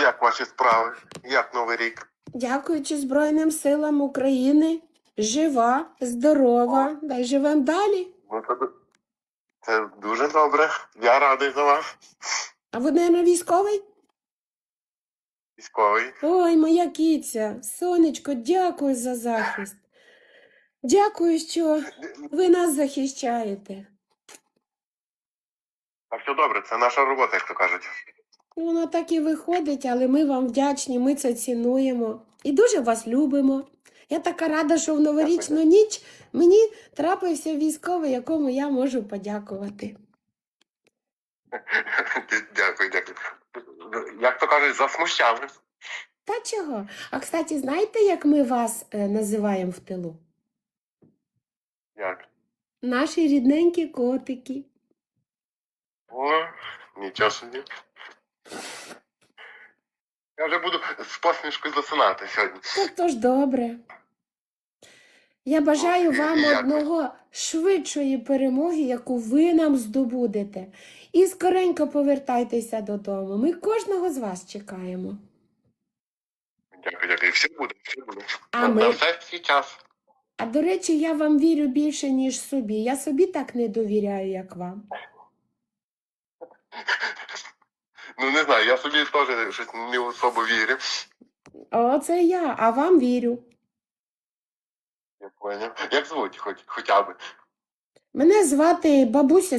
Як ваші справи? Як Новий рік? Дякуючи Збройним силам України, жива, здорова, дай живем далі. Ну, це, це дуже добре. Я радий за вас. А ви, мабуть, військовий? Військовий. Ой, моя кіця, сонечко, дякую за захист. Дякую, що ви нас захищаєте. А все добре, це наша робота, як то кажуть. Воно так і виходить, але ми вам вдячні, ми це цінуємо і дуже вас любимо. Я така рада, що в новорічну ніч мені трапився військовий, якому я можу подякувати. Дякую, дякую. Як то кажуть, засмущали. Та чого? А кстати, знаєте, як ми вас е, називаємо в тилу? Як? Наші рідненькі котики. О, нічого собі. Я вже буду з посмішкою засинати сьогодні. Так то ж добре. Я бажаю вам як одного швидшої перемоги, яку ви нам здобудете. І скоренько повертайтеся додому. Ми кожного з вас чекаємо. Дякую, дякую. Все буде, все буде. А на, ми- на все свій час. А до речі, я вам вірю більше, ніж собі. Я собі так не довіряю, як вам. Ну не знаю, я собі теж щось не особо вірю. О, це я, а вам вірю. Я поняв. Як звуть, хоч, хоча б. Мене звати бабуся